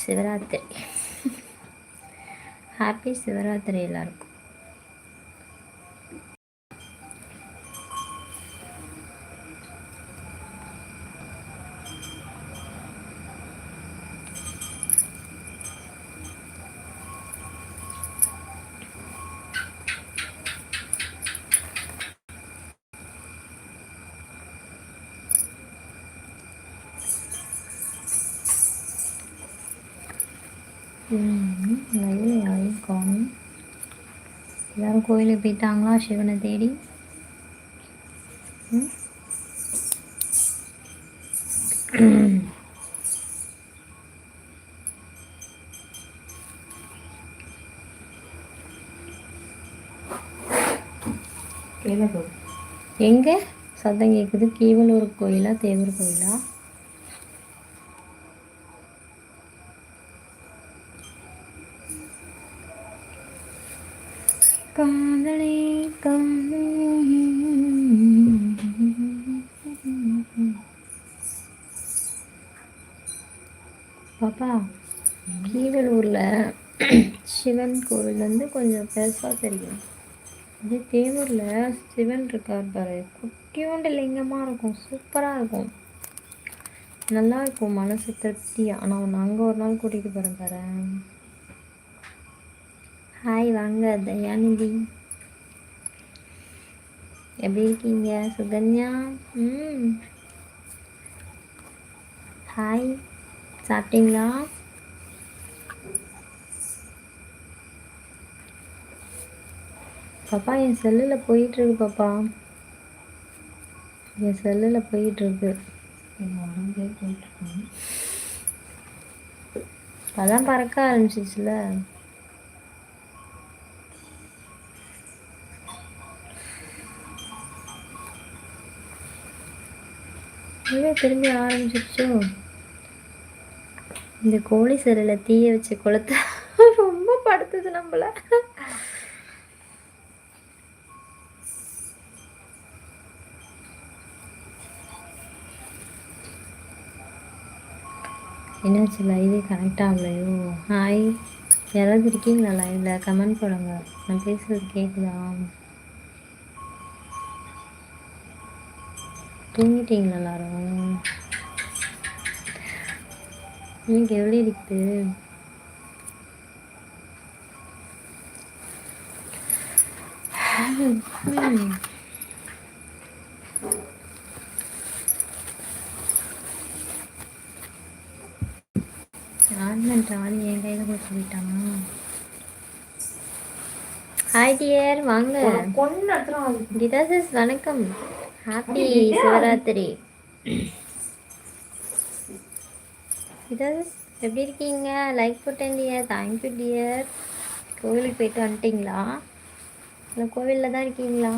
Shivaratri. Happy Shivaratri எல்லாருக்கும். லைவில் யாரையும் காணும் எல்லோரும் கோயிலுக்கு போயிட்டாங்களா? சிவனை தேடி. எங்கே? சத்தம் கேட்குது கீவலூர் கோயிலா தேவர் கோயிலா? காதலே பாப்பா கீவலூரில் சிவன் கோவில் வந்து கொஞ்சம் பெருசாக தெரியும். இது தேவூரில் சிவன் இருக்கார் பாரு. குட்டியோண்டு லிங்கமாக இருக்கும். சூப்பராக இருக்கும். நல்லா இருக்கும். மனசு திருப்தியாக ஆனால் அங்கே ஒரு நாள் கூட்டிகிட்டு போகிறேன் பாரு. ஹாய் வாங்க தயாநிதி எப்படி இருக்கீங்க? சுகன்யா? ம். ஹாய் சாப்பிட்டீங்களா? பாப்பா என் செல்லில் போயிட்டுருக்கு பாப்பா. என் செல்லில் போயிட்டுருக்கு. அதான் பறக்க ஆரம்பிச்சிச்சுல. ஏதோ திரும்பி ஆரம்பிச்சிருச்சோ. இந்த கோழி சிறையில் தீய வச்சு கொளுத்த ரொம்ப படுத்துது நம்மள. என்னாச்சு லைவே கனெக்ட் ஆகலையோ? ஹாய் யாராவது இருக்கீங்களா லைவில் கமெண்ட் போடுங்க. நான் பேசுகிறது கேட்குதா தூங்கிட்டீங்களா எல்லாரும்? இன்னைக்கு எவ்வளோ இருக்குது ஆன்மெண்ட் ஆளி என் கையில் கூட சொல்லிட்டாங்க ஹாய் டியர் வாங்க. சிஸ் வணக்கம். ஹாப்பி சிவராத்திரி இதாவது எப்படி இருக்கீங்க? லைக் போட்டேன் டியர் தேங்க்யூ டியர் கோவிலுக்கு போயிட்டு வந்துட்டிங்களா? இல்லை கோவிலில் தான் இருக்கீங்களா?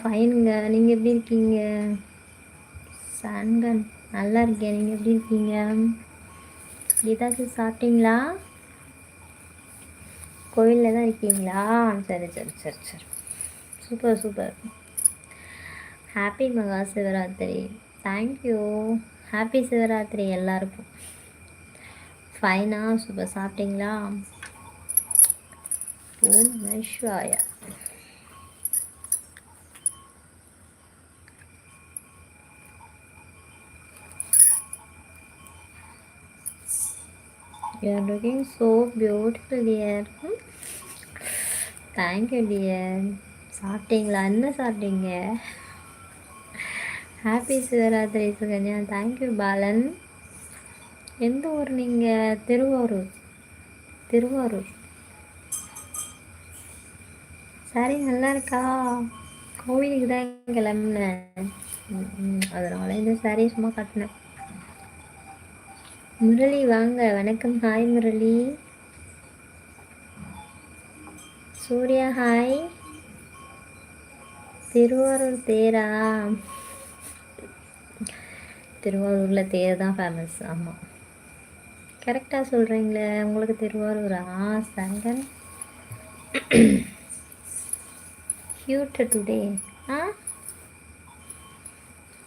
ஃபைனுங்க நீங்கள் எப்படி இருக்கீங்க? சாண்டன் நல்லா இருக்கேன். நீங்கள் எப்படி இருக்கீங்க? ஏதாச்சும் சாப்பிட்டீங்களா? கோயிலில் தான் இருக்கீங்களா? சரி சரி சரி சரி. Super super. Happy Maha Shivaratri thank you happy Shivaratri எல்லாருக்கும். ஃபைனா சூப்பர் சாப்பிட்டீங்களா? ஓம் ஐஸ்வாயா You are looking so beautiful, dear. Thank you dear சாப்பிட்டீங்களா? என்ன சாப்பிட்டீங்க? Happy Shivaratri Sukanya thank you Balan எந்த ஊர் நீங்கள் திருவாரூர். திருவாரூர். சரி நல்லா இருக்கா? கோவிலுக்கு தான் கிளம்புனேன். அதனால இந்த சாரி சும்மா கட்டினேன். முரளி வாங்க. வணக்கம். ஹாய் முரளி. சூர்யா ஹாய் திருவாரூர் தேரா? திருவாரூரில் தேர் தான் ஃபேமஸ் ஆமாம் கரெக்டாக சொல்கிறீங்களே உங்களுக்கு திருவாரூரா? சங்கன். Cute டுடே ஆ?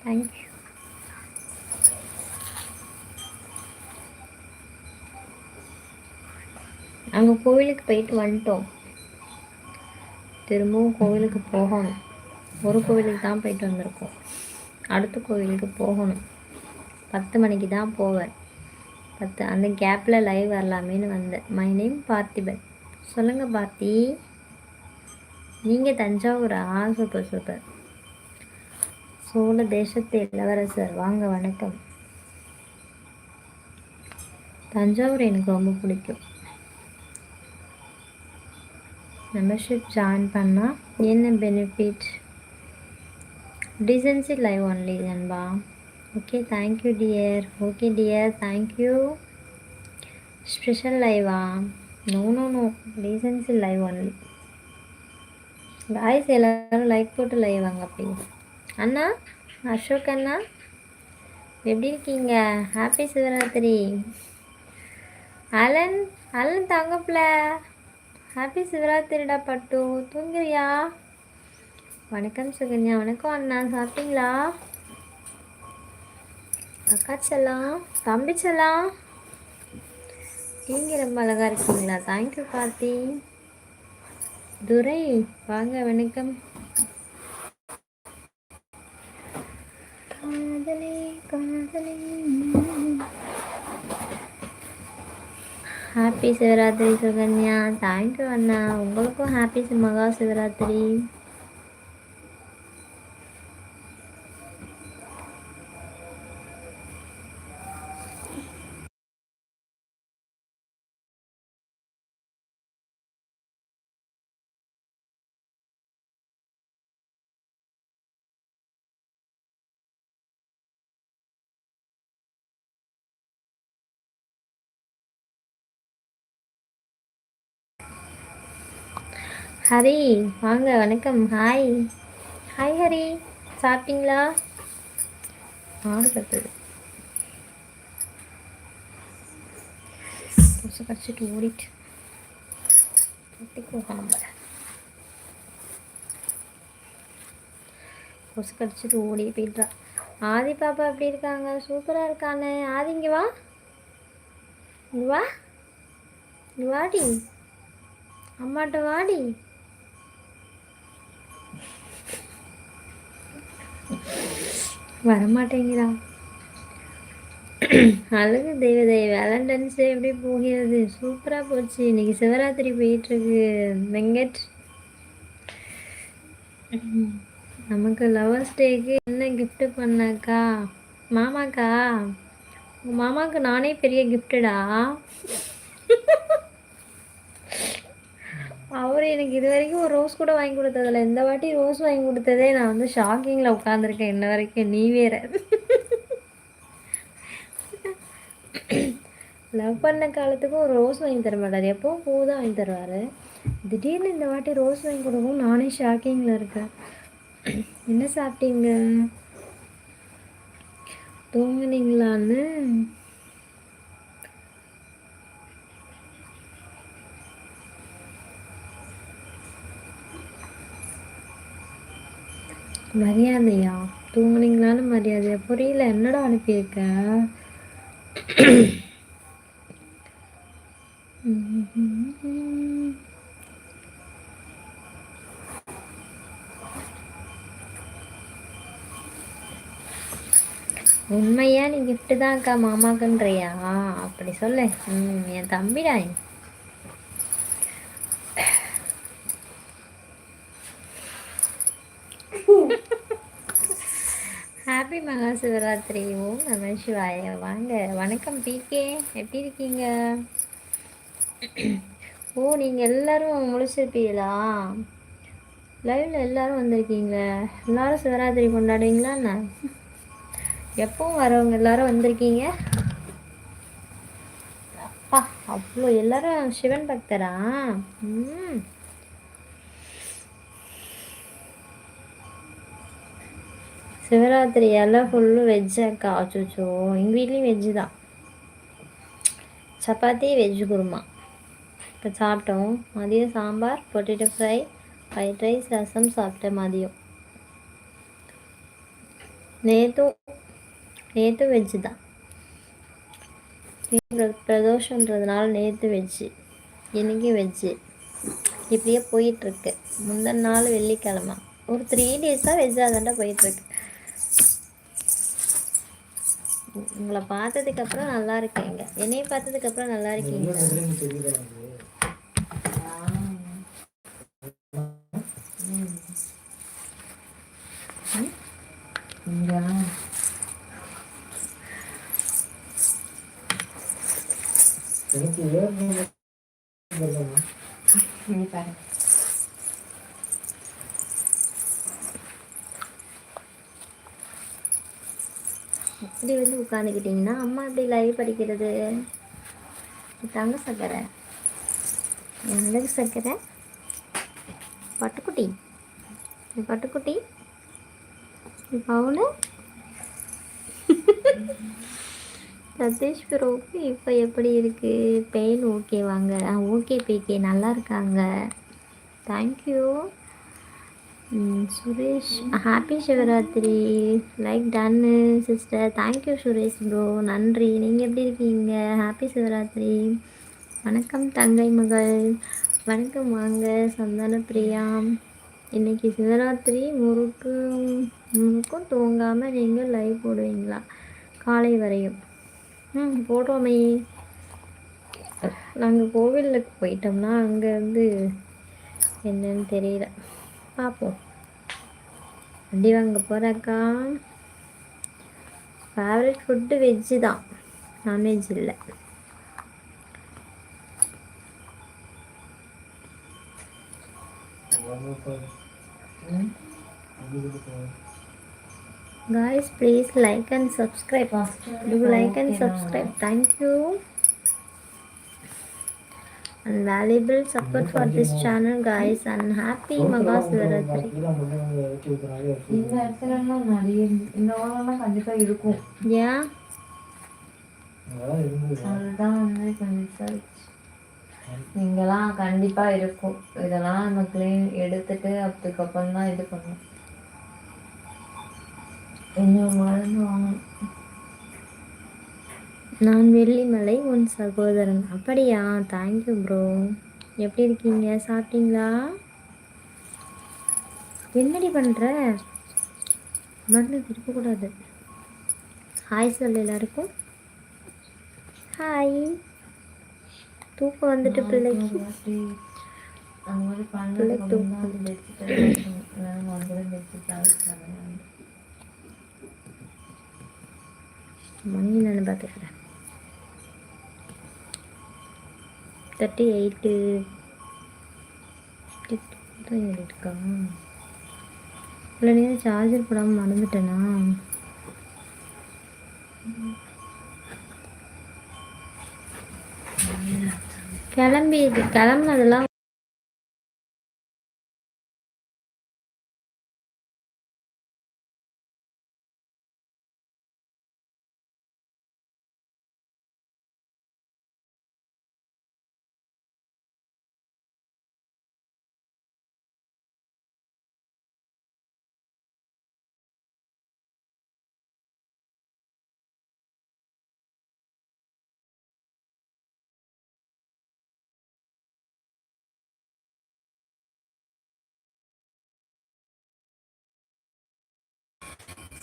தேங்க்யூ அங்கே கோவிலுக்கு போயிட்டு வந்துட்டோம். திரும்பவும் கோவிலுக்கு போகணும். ஒரு கோவிலுக்கு தான் போயிட்டு வந்திருக்கோம். அடுத்த கோவிலுக்கு போகணும். பத்து மணிக்கு தான் போவேன். பத்து அந்த கேப்பில் லைவ் வரலாமேன்னு வந்தேன். My name Parthiban. சொல்லுங்கள் பார்த்தி. நீங்கள் தஞ்சாவூரா? Super super. சோழ தேசத்து இளவரசர். வாங்க வணக்கம். தஞ்சாவூர் எனக்கு ரொம்ப பிடிக்கும். மெம்பர்ஷிப் ஜாயின் பண்ணால் என்ன பெனிஃபிட் டிசன்சி லைவ் ஒன்லி நண்பா okay thank you dear okay dear thank you special லைவா no no no decency live only guys எல்லோரும் லைக் போட்டு லைவ் வாங்க ப்ளீஸ் அண்ணா அசோக் அண்ணா எப்படி இருக்கீங்க? ஹாப்பி சிவராத்திரி. அலன் அலன் தங்கப்பில்ல ஹாப்பி சிவராத்திரிடா பட்டு. தூங்குறியா? வணக்கம் சுகன்யா. வணக்கம் அண்ணா. சாப்பிட்டீங்களா? அக்கா செல்லாம். தம்பி செல்லாம். நீங்கள் ரொம்ப அழகாக இருக்கீங்களா? தேங்க்யூ கார்த்தி. துரை வாங்க வணக்கம். காதலே காதலே happy Shivaratri Sukanya. Thank you அண்ணா. உங்களுக்கும் ஹாப்பி மகா சிவராத்திரி. ஹரி வாங்க வணக்கம். Hi hi Hari. சாப்பிட்டீங்களா? ஆடு கத்துது கொசு கடிச்சிட்டு ஓடிட்டு கட்டிக்குவோம் நம்ம கொசு கடிச்சிட்டு ஓடி போயிட்டா ஆதி பாப்பா எப்படி இருக்காங்க? சூப்பராக இருக்கானே. ஆதி இங்கே வா. இங்கே வா. இங்கே வாடி. அம்மாட்ட வாடி. வரமாட்டேங்கிறா. அழகு தெய்வதை வேலண்டைன்ஸ் டே எப்படி போகிறது? சூப்பராக போச்சு. இன்னைக்கு சிவராத்திரி போயிட்டுருக்கு. வெங்கட். நமக்கு லவர்ஸ் டேக்கு என்ன கிஃப்ட் பண்ணாக்கா? மாமாக்கா? உங்கள் மாமாவுக்கு நானே பெரிய கிஃப்டடா அவர் எனக்கு இது வரைக்கும் ஒரு ரோஸ் கூட வாங்கி கொடுத்ததில்ல. இந்த வாட்டி ரோஸ் வாங்கி கொடுத்ததே நான் வந்து ஷாக்கிங்கில் உட்காந்துருக்கேன் இன்ன வரைக்கும் நீ வேற. லவ் பண்ண காலத்துக்கும் ஒரு ரோஸ் வாங்கி தர மாட்டார் எப்பவும் பூ தான் வாங்கி தருவார். திடீர்னு இந்த வாட்டி ரோஸ் வாங்கி கொடுக்கும் நானே ஷாக்கிங்கில் இருக்கேன். என்ன சாப்பிட்டீங்க? தூங்குனீங்களான்னு? மரியாதையா? தூங்குனீங்களான்னு மரியாதையா? புரியல. என்னடா அனுப்பியிருக்க? உண்மையா நீ கிஃப்ட்டு தான் அக்கா மாமாக்குன்றியா? அப்படி சொல்லு. ம் என் தம்பிடா சிவராத்திரி ஓம் நம சிவாய. வாங்க வணக்கம் பிகே எப்படி இருக்கீங்க? ஓ நீங்கள் எல்லோரும் முழிச்சிருப்பீங்களா? லைவில் எல்லோரும் வந்திருக்கீங்களே எல்லோரும் சிவராத்திரி கொண்டாடுவீங்களா என்ன? எப்பவும் வரவங்க எல்லாரும் வந்திருக்கீங்க? அப்பா அவ்வளோ எல்லாரும் சிவன் பக்தரா? ம். சிவராத்திரி எல்லாம் ஃபுல்லும் வெஜ்ஜாக்கா அக்கா. எங்கள் வீட்லேயும் வெஜ்ஜு தான். சப்பாத்தி வெஜ்ஜு குருமா. இப்போ சாப்பிட்டோம். மதியம் sambar potato fry fried rice rasam சாப்பிட்டேன் மதியம். நேற்றும் நேற்றும் வெஜ்ஜு தான். பிரதோஷன்றதுனால நேற்று வெஜ்ஜு இன்றைக்கும் வெஜ்ஜு இப்படியே போயிட்டுருக்கு முந்தின நாள் வெள்ளிக்கிழமை. ஒரு த்ரீ டேஸாக வெஜ்ஜாக தாண்டா போயிட்டுருக்கு உங்களை பார்த்ததுக்கப்புறம் நல்லா இருக்கீங்க. என்னைய பார்த்ததுக்கப்புறம் நல்லா இருக்கீங்க. நீ பாரு இப்படி வந்து உட்காந்துக்கிட்டிங்கன்னா அம்மா இப்படி லைவ் படிக்கிறது? தங்க சக்கரை. எந்த சக்கரை. பட்டுக்குட்டி. பட்டுக்குட்டி. பவுனு சதீஷ் ப்ரோக்கு இப்போ எப்படி இருக்குது பெயின் ஓகே வாங்க. ஓகே பேக்கே. நல்லா இருக்காங்க. Thank you Suresh. Happy Shivaratri like ton sister thank you Suresh bro நன்றி. நீங்கள் எப்படி இருக்கீங்க? ஹாப்பி சிவராத்திரி வணக்கம் தங்கை மகள். வணக்கம் வாங்க. சந்தான பிரியா. இன்றைக்கி சிவராத்திரி முறுக்கு முறுக்கும் தூங்காமல் நீங்கள் லைவ் போடுவீங்களா? காலை வரையும். ம் போடுறோமே நாங்கள் கோவிலுக்கு போயிட்டோம்னா அங்கே வந்து என்னன்னு தெரியல. பார்ப்போம் வண்டி வாங்க போகிறக்கா ஃபேவரட் ஃபுட்டு வெஜ்ஜு தான் நான்வெஜ் இல்லை guys please like and subscribe do like and subscribe thank you and valuable support for this channel guys and happy மகா சிவராத்திரி இந்த இடத்துலலாம் நிறைய இந்த ஓரம்லாம் கண்டிப்பா இருக்கும். ஏன் அதுதான் வந்து விசாரிச்சு இங்கெல்லாம் கண்டிப்பா இருக்கும். இதெல்லாம் நம்ம கிளீன் எடுத்துட்டு அதுக்கப்புறம் தான் இது பண்ணணும். இன்னும் மருந்து வாங்கணும் நான் வெள்ளிமலை உன் சகோதரன். அப்படியா? தேங்க்யூ ப்ரோ எப்படி இருக்கீங்க? சாப்பிட்டீங்களா? என்னடி பண்ணுற மருந்து திருப்பக்கூடாது ஹாய் சொல்லு எல்லாருக்கும். ஹாய் தூக்கம் வந்துட்டு பிள்ளைக்கு. அந்த மாதிரி பிள்ளை பண்ணதுக்கு தூக்கம் மணி என்னன்னு பார்த்துக்கிறேன். தேர்ட்டி எயிட்டு தான் இருக்கா இல்லை நேரம் சார்ஜர் போடாமல் மறந்துட்டேனா? கிளம்பி கிளம்புனதெல்லாம்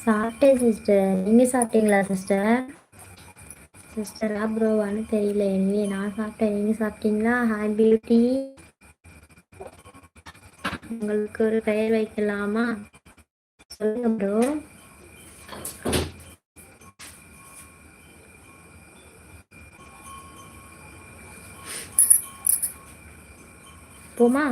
சாப்பிட்டேன் சிஸ்டர் நீங்கள் சாப்பிட்டீங்களா சிஸ்டர் சிஸ்டரா ப்ரோவான்னு தெரியல. எனவே நான் சாப்பிட்டேன். நீங்கள் சாப்பிட்டீங்களா? ஹாய் பியூட்டி உங்களுக்கு ஒரு பெயர் வைக்கலாமா? சொல்லுங்க ப்ரோ போமா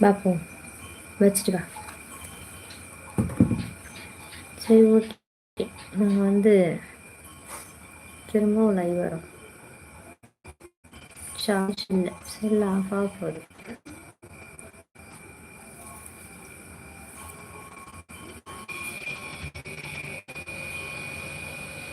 பார்ப்போம் வச்சுட்டு வா. சரி ஓகே. நாங்கள் வந்து திரும்பவும் லைவ் வரோம். சார்ஜ் இல்லை. செல் ஆஃப் ஆக போகுது.